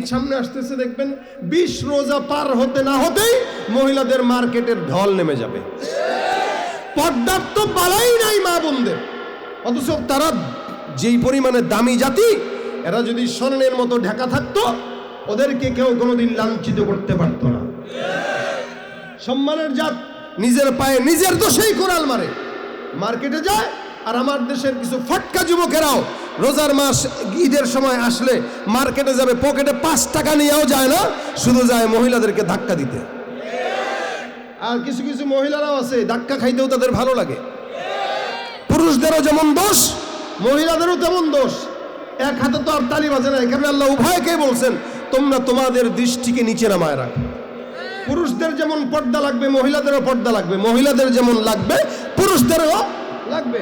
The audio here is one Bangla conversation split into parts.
ঈদ সামনে আসতেছে, দেখবেন বিশ রোজা পার হতে না হতেই মহিলাদের মার্কেটের ঢল নেমে যাবে। পর্দার তো বালাই নাই মা বোনদের। অথচ তারা যেই পরিমাণে দামি জাতি, এরা যদি স্বর্ণের মতো ঢাকা থাকতো, ওদেরকে কেউ কোনোদিন লাঞ্ছিত করতে পারতো না। সম্মানের জাত নিজের পায়ে নিজের দোষেই কোরাল মারে। মার্কেটে যায় আর আমার দেশের কিছু ফটকা যুবকেরাও রোজার মাস ঈদের সময় আসলে মার্কেটে যাবে, পকেটে পাঁচ টাকা নিয়েও যায় না, শুধু যায় মহিলাদেরকে ধাক্কা দিতে। আর কিছু কিছু মহিলারাও আছে, ধাক্কা খাইতেও তাদের ভালো লাগে। পুরুষদেরও যেমন দোষ, মহিলাদেরও তেমন দোষ। এক হাতে তো আর তালি বাজে না এখানে আল্লাহ উভয়কে বলছেন, তোমরা তোমাদের দৃষ্টিকে নিচে নামায় রাখো। পুরুষদের যেমন পর্দা লাগবে, মহিলাদেরও পর্দা লাগবে। মহিলাদের যেমন লাগবে, পুরুষদেরও লাগবে।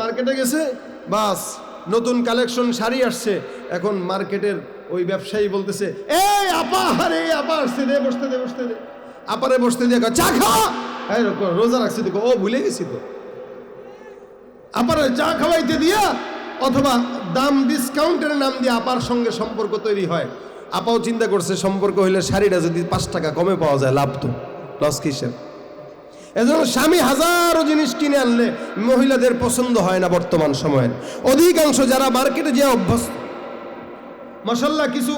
মার্কেটে গেছে, বাস। নতুন কালেকশন শাড়ি আসছে। এখন মার্কেটের ওই ব্যবসায়ী বলতেছে, এই আপা, আরে আপা আসছে দে, বসতে দে বসতে দে। আপারে বসতে দিয়ে চা এই রোজা রাখছি দেখো ও ভুলে গেছি তো। আপার চা খাওয়াইতে দিয়া অথবা দাম ডিসকাউন্টের নাম দিয়ে আপার সঙ্গে সম্পর্ক তৈরি হয়। আপাও চিন্তা করছে, সম্পর্ক হইলে শাড়িটা যদি পাঁচ টাকা কমে পাওয়া যায়, লাভ তো। লস কিসের? এজন্য স্বামী হাজারো জিনিস কিনে আনলে মহিলাদের পছন্দ হয় না বর্তমান সময়ের। অধিকাংশ যারা মার্কেটে যে অভ্যস্ত মশাল্লা কিছু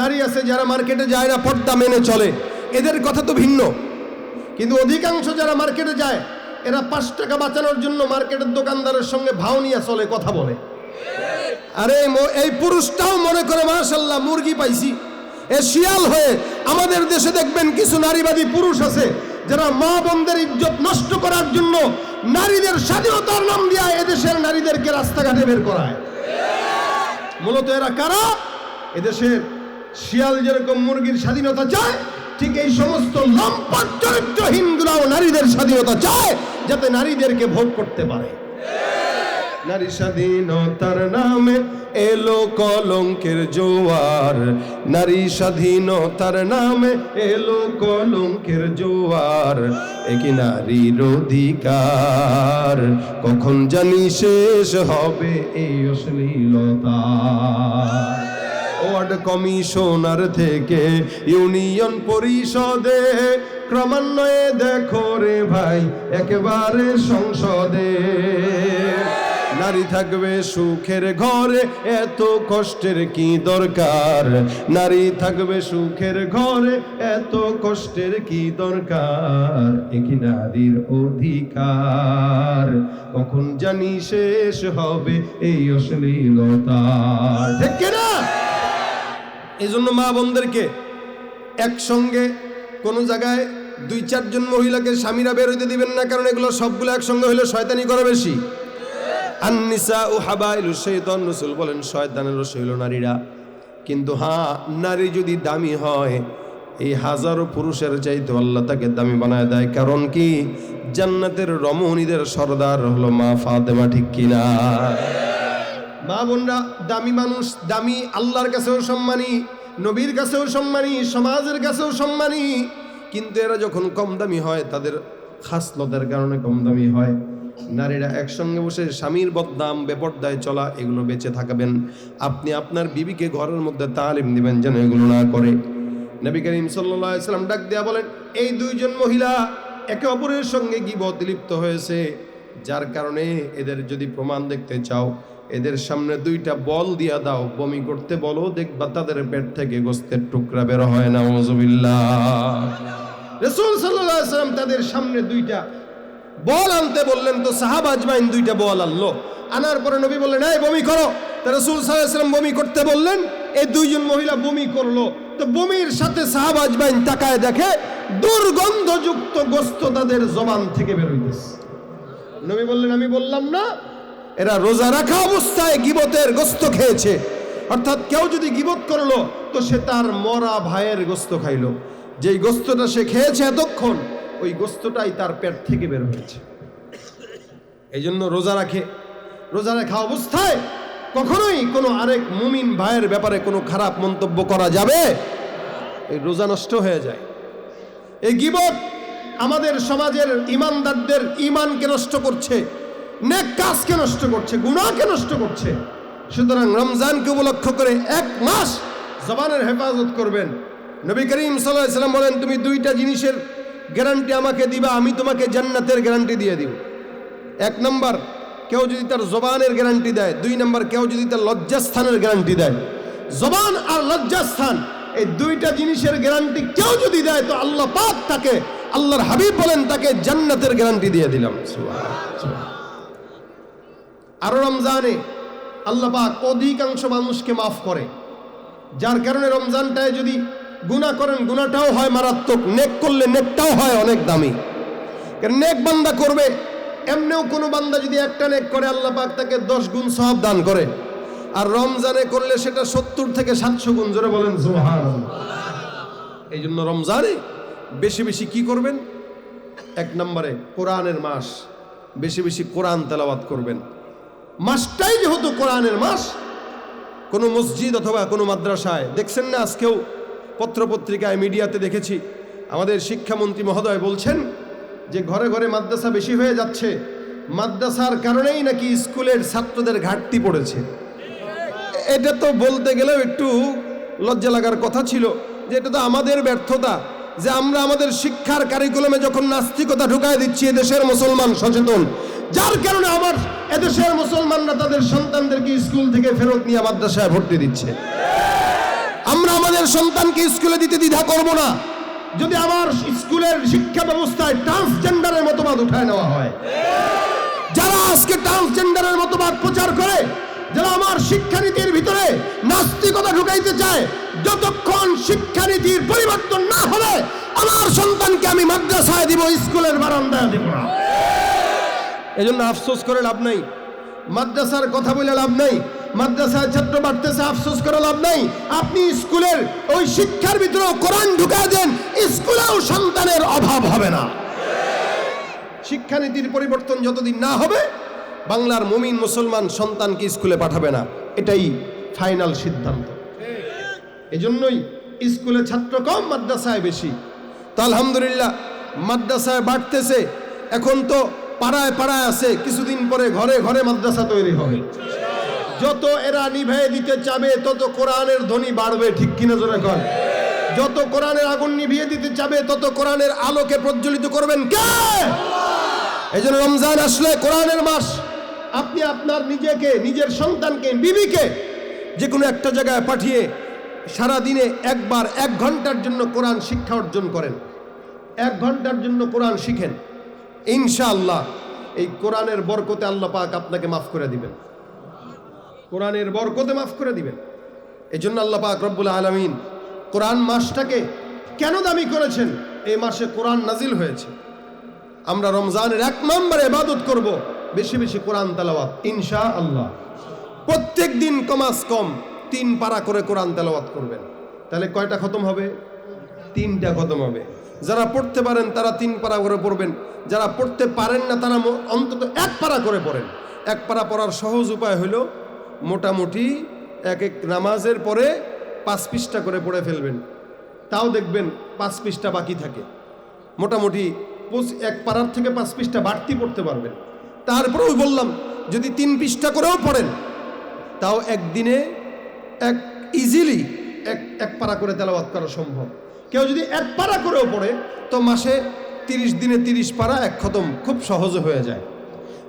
নারী আছে যারা মার্কেটে যায় না, পর্দা মেনে চলে। এদের কথা তো ভিন্ন। কিন্তু অধিকাংশ যারা মার্কেটে যায়, এরা পাঁচ টাকা বাঁচানোর জন্য মার্কেটের দোকানদারের সঙ্গে ভাও নিয়ে চলে, কথা বলে। আরে এই পুরুষটাও মনে করে মাশাল্লাহ মুরগি পাইছি। এ শিয়াল হয়ে আমাদের দেশে দেখবেন কিছু নারীবাদী পুরুষ আছে যারা মা বোনদের ইজ্জত নষ্ট করার জন্য নারীদের স্বাধীনতার নাম দিয়া এদেশের নারীদেরকে রাস্তাঘাটে বের করায়। মূলত এরা কারা? এদেশের শিয়াল যেরকম মুরগির স্বাধীনতা চায়, ঠিক এই সমস্ত লম্পট হিন্দুরাও নারীদের স্বাধীনতা চায় যাতে নারীদেরকে ভোট করতে পারে। নারী স্বাধীনতার নামে এলো কলঙ্কের জোয়ার। নারী স্বাধীনতার নামে এলো কলঙ্কের জোয়ার। একই নারীর অধিকার। কখন জানি শেষ হবে এই অশ্লীলতা। ওয়ার্ড কমিশনার থেকে ইউনিয়ন পরিষদে ক্রমান্বয়ে দেখো রে ভাই, একেবারে সংসদে। নারী থাকবে সুখের ঘরে, এত কষ্টের কি দরকার? নারী থাকবে সুখের ঘরে, এত কষ্টের কি দরকার? একই নারীর অধিকার? কখন জানি শেষ হবে এই অশ্লীলতা। ঠিক কিনা এই জন্য মা বোনদেরকে একসঙ্গে কোনো জায়গায় দুই চারজন মহিলাকে স্বামীরা বের হইতে দিবেন না, কারণ এগুলো সবগুলো একসঙ্গে হলে শয়তানি করা বেশি। আন্নিসা ও হাবাইলু শৈতন রসুল বলেন, শয়তানের রস নারীরা। কিন্তু হ্যাঁ নারী যদি দামি হয়, এই হাজারো পুরুষের চাইতে আল্লাহ তাকে দামি বানায় দেয়। কারণ কি? জান্নাতের রমণীদের সর্দার হলো মা ফাতেমা, ঠিক কিনা? মা বোনরা, দামি মানুষ, দামি আল্লাহর কাছেও সম্মানী, নবীর কাছেও সম্মানী, সমাজের কাছেও সম্মানী। কিন্তু এরা যখন কম দামি হয়, তাদের খাসলতের কারণে কম দামি হয়। নারীরা একসঙ্গে বসে স্বামীর বদনাম, বেপর্দায় চলা, এগুলো বেঁচে থাকবেন। আপনি আপনার বিবিকে ঘরের মধ্যে তালিম দিবেন যেন এগুলো না করে। নবী করিম সাল্লাম ডাক দেয়া বলেন, এই দুইজন মহিলা একে অপরের সঙ্গে গিবত লিপ্ত হয়েছে। যার কারণে এদের যদি প্রমাণ দেখতে চাও, এদের সামনে দুইটা বল দিয়া দাও। বমি করতে বলো, দেখবা তাদের পেট থেকে গোস্তের টুকরা বের হয় না। তাদের সামনে দুইটা বল আনতে বললেন তো সাহাব আজমাইন দুইটা বল আনলো। আনার পরে নবী বললেন, এই, বমি করো। তা রসুল সাল্লাম বমি করতে বললেন, এই দুইজন মহিলা বমি করল। তো বমির সাথে সাহাব আজমাইন তাকায় দেখে দুর্গন্ধযুক্ত গোস্ত তাদের জবান থেকে বের হইতেছে। নবী বললেন, আমি বললাম না, এরা রোজা রাখা অবস্থায় গিবতের গোস্ত খেয়েছে। অর্থাৎ কেউ যদি গিবত করল, তো সে তার মরা ভাইয়ের গোস্ত খাইলো। যেই গোস্তটা সে খেয়েছে এতক্ষণ ওই গোস্তটাই তার পেট থেকে বের হয়েছে। এই জন্য রোজা রাখে। রোজা রাখা অবস্থায় কখনোই কোনো আরেক মুমিন ভাইয়ের ব্যাপারে কোনো খারাপ মন্তব্য করা যাবে? এই রোজা নষ্ট হয়ে যায়। এই গিবত আমাদের সমাজের ইমানদারদের ইমানকে নষ্ট করছে, নেক কাজকে নষ্ট করছে গুণাকে নষ্ট করছে। সুতরাং রমজানকে উপলক্ষ করে এক মাস জবানের হেফাজত করবেন। নবী করিম সাল্লাম বলেন, তুমি দুইটা জিনিসের গ্যারান্টি আমাকে দিবা, আমি তোমাকে জান্নাতের গ্যারান্টি দিয়ে দিব। এক নম্বর, কেউ যদি তার জবানের গ্যারান্টি দেয়। দুই নম্বর, কেউ যদি তার লজ্জাস্থানের গ্যারান্টি দেয়। জবান আর লজ্জাস্থান, এই দুইটা জিনিসের গ্যারান্টি কেউ যদি দেয়, তো আল্লাহ পাক তাকে, আল্লাহর হাবিব বলেন, তাকে জান্নাতের গ্যারান্টি দিয়ে দিলাম। আরও রমজানে আল্লাহ পাক অধিকাংশ মানুষকে মাফ করে। যার কারণে রমজানটায় যদি গুনাহ করেন, গুনাহটাও হয় মারাত্মক, নেক করলে নেকটাও হয় অনেক দামি। নেক বান্দা করবে, এমনিও কোনো বান্দা যদি একটা নেক করে, আল্লাহ পাক তাকে দশ গুণ সব দান করে। আর রমজানে করলে সেটা সত্তর থেকে সাতশো গুণ, জোরে বলেন, সুবহানাল্লাহ। এই জন্য রমজানে বেশি বেশি কি করবেন? এক নম্বরে কোরআনের মাস, বেশি বেশি কোরআন তেলাওয়াত করবেন। মাসটাই যেহেতু কোরআনের মাস, কোনো মসজিদ অথবা কোনো মাদ্রাসায়, দেখছেন না আজকেও পত্রপত্রিকায় মিডিয়াতে দেখেছি, আমাদের শিক্ষামন্ত্রী মহোদয় বলছেন যে ঘরে ঘরে মাদ্রাসা বেশি হয়ে যাচ্ছে। মাদ্রাসার কারণেই নাকি স্কুলের ছাত্রদের ঘাটতি পড়েছে। এটা তো বলতে গেলেও একটু লজ্জা লাগার কথা ছিল যে এটা তো আমাদের ব্যর্থতা, যে আমরা আমাদের শিক্ষার কারিকুলামে যখন নাস্তিকতা ঢুকায় দিচ্ছি এদেশের মুসলমান সচেতন, যার কারণে আমার এদেশের মুসলমানরা তাদের সন্তানদেরকে স্কুল থেকে ফেরত নিয়ে মাদ্রাসায় ভর্তি দিচ্ছে। আমরা আমাদের সন্তানকে স্কুলে দিতে দ্বিধা করব না। যদি আমার স্কুলের শিক্ষা ব্যবস্থায় ট্রান্সজেন্ডারের মতবাদ উঠায় নেওয়া হয়। যারা আজকে ট্রান্সজেন্ডারের মতবাদ প্রচার করে, যারা আমার শিক্ষানীতির ভিতরে নাস্তিকতা ঢুকাইতে চায়, যতক্ষণ শিক্ষানীতির পরিবর্তন না হবে, আমার সন্তানকে আমি মাদ্রাসায় দিব, স্কুলের বারান্দায় দিব না। এজন্য আফসোস করে লাভ নাই। মাদ্রাসার কথা বলে লাভ নাই। মাদ্রাসায় ছাত্র বাড়তেছে, আফসোস করে লাভ নাই। আপনি স্কুলের ওই শিক্ষার ভিতরে কোরআন ঢুকায় দেন, স্কুলেও সন্তানের অভাব হবে না। শিক্ষানীতির পরিবর্তন যতদিন না হবে, বাংলার মুমিন মুসলমান সন্তানকে স্কুলে পাঠাবে না। এটাই ফাইনাল সিদ্ধান্ত। এজন্যই স্কুলে ছাত্র কম, মাদ্রাসায় বেশি। তো আলহামদুলিল্লাহ, মাদ্রাসায় বাড়তেছে, এখন তো পাড়ায় পাড়ায় আছে, কিছুদিন পরে ঘরে ঘরে মাদ্রাসা তৈরি হবে। যত এরা নিভে দিতে চাবে তত কোরআনের ধ্বনি বাড়বে ঠিক কিনা জোরে কর যত কোরআনের আগুন নিভিয়ে দিতে চাবে তত কোরআনের আলোকে প্রজ্বলিত করবেন কে? এই জন্য রমজান আসলে কোরআনের মাস। আপনি আপনার নিজেকে নিজের সন্তানকে বিবিকে যে কোনো একটা জায়গায় পাঠিয়ে সারা দিনে একবার এক ঘণ্টার জন্য কোরআন শিক্ষা অর্জন করেন। এক ঘণ্টার জন্য কোরআন শিখেন। ইনশাআল্লাহ এই কোরআনের বরকতে আল্লাহ পাক আপনাকে মাফ করে দিবেন। কোরআনের বরকতে মাফ করে দিবেন। এই জন্য আল্লাহ পাক রব্বুল আলমিন কোরআন মাসটাকে কেন দামি করেছেন? এই মাসে কোরআন নাজিল হয়েছে। আমরা রমজানের এক নম্বর এবাদত করব। বেশি বেশি কোরআন তেলাওয়াত ইনশা আল্লাহ প্রত্যেক দিন কমাস কম তিন পারা করে কোরআন তেলাওয়াত করবেন। তাহলে কয়টা খতম হবে? তিনটা খতম হবে। যারা পড়তে পারেন, তারা তিন পারা করে পড়বেন। যারা পড়তে পারেন না, তারা অন্তত এক পারা করে পড়েন। এক পারা পড়ার সহজ উপায় হলো মোটামুটি এক এক নামাজের পরে পাঁচ পৃষ্ঠা করে পড়ে ফেলবেন। তাও দেখবেন পাঁচ পৃষ্ঠা বাকি থাকে। মোটামুটি এক পাড়ার থেকে পাঁচ পৃষ্ঠা বাড়তি পড়তে পারবেন। তারপরেও বললাম, যদি তিন পৃষ্ঠা করেও পড়েন, তাও একদিনে এক ইজিলি এক এক পারা করে তেলাওয়াত করা সম্ভব। কেউ যদি এক পারা করেও পড়ে, তো মাসে তিরিশ দিনে তিরিশ পারা এক খতম খুব সহজে হয়ে যায়।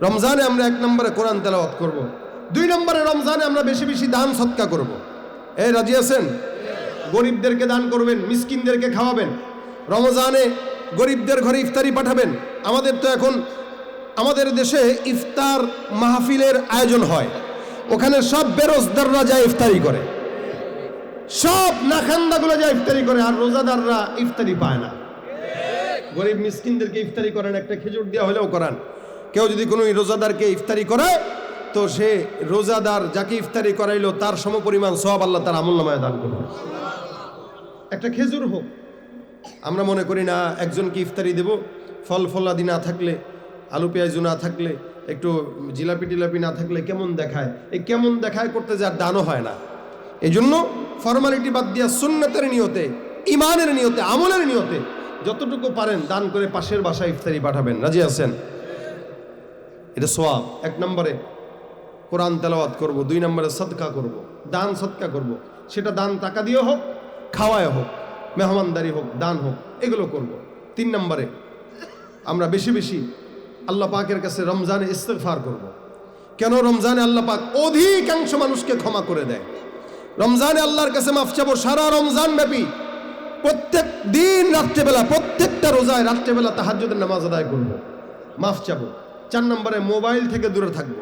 রমজানে আমরা এক নম্বরে কোরআন তেলাওয়াত করব। দুই নম্বরে রমজানে আমরা বেশি বেশি দান সৎকা করব। এ, রাজি আছেন? গরিবদেরকে দান করবেন, মিসকিনদেরকে খাওয়াবেন। রমজানে গরিবদের ঘরে ইফতারি পাঠাবেন। আমাদের তো এখন, আমাদের দেশে ইফতার মাহফিলের আয়োজন হয়। ওখানে সব বেরোজদাররা যায় ইফতারি করে। সব নাখান্দাগুলো যায় ইফতারি করে, আর রোজাদাররা ইফতারি পায় না। গরিব মিসকিনদেরকে ইফতারি করেন, একটা খেজুর দেওয়া হলেও করান। কেউ যদি কোনো রোজাদারকে ইফতারি করে তো সে রোজাদার যাকে ইফতারি করাইলো, তার সমপরিমাণ সব আল্লাহ তার আমল নামায় দান করবে একটা খেজুর হোক। আমরা মনে করি না, একজনকে ইফতারি দেব। ফল ফলাদি না থাকলে, আলু পেঁয়াজু না থাকলে, একটু জিলাপি টিলাপি না থাকলে কেমন দেখায়? এই কেমন দেখায় করতে যার দানও হয় না। এই জন্য ফর্মালিটি বাদ দিয়া সুন্নতের নিয়তে ইমানের নিয়তে, আমলের নিয়তে যতটুকু পারেন দান করে পাশের বাসায় ইফতারি পাঠাবেন। রাজি আছেন? এটা সোয়াব এক নম্বরে কোরআন তেলাওয়াত করব, দুই নম্বরে সদকা করব, দান সদকা করব। সেটা দান টাকা দিয়ে হোক খাওয়ায় হোক, মেহমানদারি হোক, দান হোক, এগুলো করব। তিন নম্বরে আমরা বেশি বেশি আল্লাহ পাকের কাছে রমজানে ইস্তেগফার করব। কেন রমজানে আল্লাহ পাক অধিকাংশ মানুষকে ক্ষমা করে দেয়? রমজানে আল্লাহর কাছে মাফ চাবো সারা রমজান ব্যাপী। প্রত্যেক দিন রাত্রেবেলা, প্রত্যেকটা রোজায় রাত্রেবেলা তাহাজ্জুদের নামাজ আদায় করব। মাফ চাবো। চার নম্বরে মোবাইল থেকে দূরে থাকব।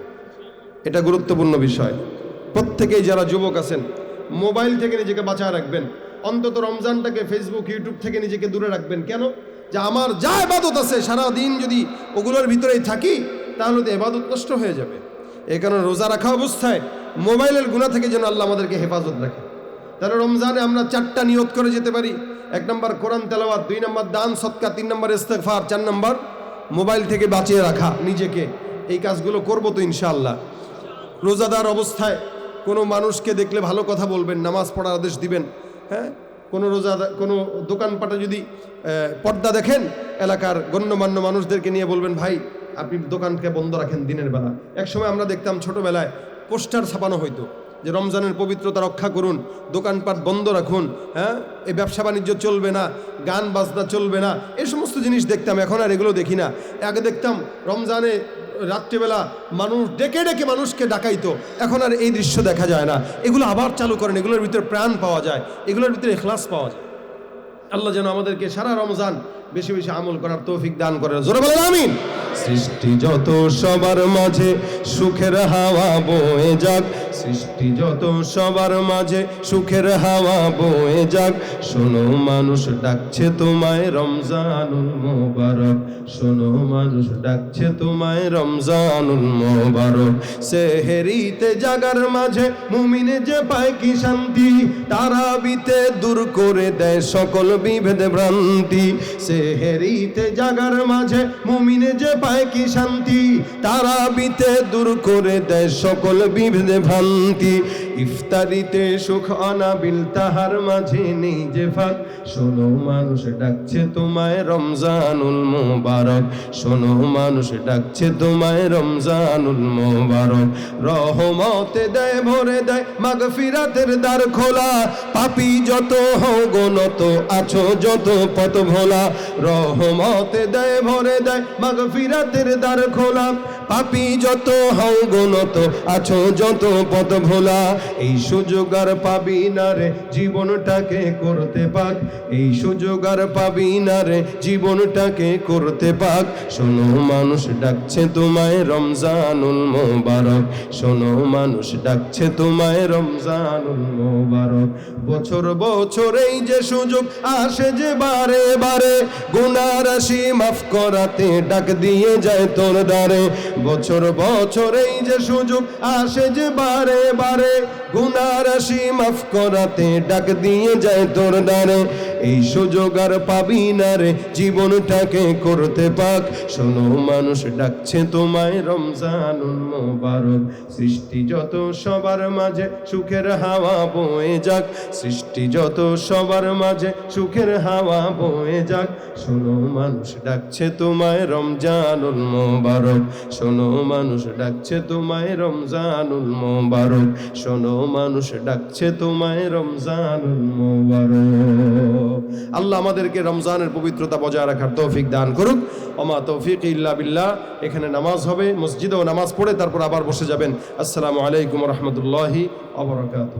এটা গুরুত্বপূর্ণ বিষয়। প্রত্যেকেই যারা যুবক আছেন, মোবাইল থেকে নিজেকে বাঁচায় রাখবেন। অন্তত রমজানটাকে ফেসবুক ইউটিউব থেকে নিজেকে দূরে রাখবেন। কেন? যে আমার যা এবাদত আছে সারা দিন যদি ওগুলোর ভিতরেই থাকি, তাহলে তো এবাদত নষ্ট হয়ে যাবে। এই কারণে রোজা রাখা অবস্থায় মোবাইলের গুণা থেকে যেন আল্লাহ আমাদেরকে হেফাজত রাখে। তাহলে রমজানে আমরা চারটা নিয়ত করে যেতে পারি। এক নম্বর কোরআন তেলাওয়াত, দুই নম্বর দান সৎকা তিন নম্বর ইস্তেগফার, চার নম্বর মোবাইল থেকে বাঁচিয়ে রাখা নিজেকে। এই কাজগুলো করব তো ইনশাআল্লাহ। রোজাদার অবস্থায় কোনো মানুষকে দেখলে ভালো কথা বলবেন, নামাজ পড়ার আদেশ দিবেন হ্যাঁ? কোনো রোজা, কোনো দোকানপাটে যদি পর্দা দেখেন, এলাকার গণ্যমান্য মানুষদেরকে নিয়ে বলবেন, ভাই, আপনি দোকানকে বন্ধ রাখেন দিনের বেলা। একসময় আমরা দেখতাম ছোটোবেলায় পোস্টার ছাপানো হইতো, যে রমজানের পবিত্রতা রক্ষা করুন, দোকানপাট বন্ধ রাখুন হ্যাঁ? এই ব্যবসা বাণিজ্য চলবে না, গান বাজনা চলবে না, এই সমস্ত জিনিস দেখতাম, এখন আর এগুলো দেখি না। আগে দেখতাম রমজানে রাত্রিবেলা মানুষ ডেকে ডেকে মানুষকে ডাকাইতো। এখন আর এই দৃশ্য দেখা যায় না। এগুলো আবার চালু করেন, এগুলোর ভিতরে প্রাণ পাওয়া যায়, এগুলোর ভিতরে এখলাস পাওয়া যায়। আল্লাহ যেন আমাদেরকে সারা রমজান বেশি বেশি আমল করার তৌফিক দান করেন জোরে বলেন, আমিন। সৃষ্টি যত সবার মাঝে, সুখের হাওয়া বয়ে যাক। সৃষ্টি যত সবার মাঝে, সুখের হাওয়া বয়ে যাক। শোনো, মানুষ ডাকছে তোমায় রমজানুল মোবারক। শোনো, মানুষ ডাকছে তোমায় রমজানুল মোবারক। সেহেরিতে জাগার মাঝে, মুমিনে যে পায় কি শান্তি? তারাবিতে দূর করে দেয় সকল বিভেদ ভ্রান্তি। সেহেরিতে জাগার মাঝে মুমিনে যে পায় কি শান্তি? তারাবিতে দূর করে দেয় সকল বিভেদ ভ্রান্তি। ইফতারিতে সুখ অনাবিল তাহার মাঝে নেই যে ফাঁক। শোনো মানুষ ডাকছে তোমায় রমজানুল মোবারক। শোনো মানুষ ডাকছে তোমায় রমজানুল মোবারক। রহমতে দেয়, ভরে দেয়, মাগফিরাতের দ্বার খোলা। পাপি যত হও গনত আছো যত পথ ভোলা রহমতে দেয়, ভরে দেয়, মাগফিরাতের দ্বার খোলা। পাপি যত হও গনত আছো যত পথ ভোলা। এই সুযোগ আর পাবি না রে, জীবনটাকে করতে পাক। এই সুযোগ আর পাবি না রে, জীবনটাকে করতে পাক। শোনো, মানুষ ডাকছে তোমায় রমজানুল মোবারক। শোনো, মানুষ ডাকছে তোমায় রমজানুল মোবারক। বছর বছর এই যে সুযোগ আসে যে বারে বারে। গুনার রাশি মাফ করাতে ডাক দিয়ে যায় তোর দ্বারে। বছর বছর এই যে সুযোগ আসে যে বারে বারে, গুনার রাশি মাফ করাতে ডাক দিয়ে যায় তোর দ্বারে। এই সুযোগ আর পাবি না রে, জীবনটাকে করতে পাক। শোনো, মানুষ ডাকছে তোমায় রমজানুল মোবারক। সৃষ্টি যত সবার মাঝে সুখের হাওয়া বয়ে যাক। সৃষ্টি যত সবার মাঝে সুখের হাওয়া বয়ে যাক। শোনো, মানুষ ডাকছে তোমায় রমজানুল মোবারক। শোনো, মানুষ ডাকছে তোমায় রমজানুল মোবারক। শোনো, মানুষ ডাকছে তোমায় রমজানুল মোবারক। আল্লাহ আমাদেরকে রমজানের পবিত্রতা বজায় রাখার তৌফিক দান করুক। ওমা তৌফিক ইল্লা বিল্লাহ। এখানে নামাজ হবে, মসজিদেও নামাজ পড়ে, তারপর আবার বসে যাবেন। আসসালামু আলাইকুম রহমতুল্লাহি আবরকাত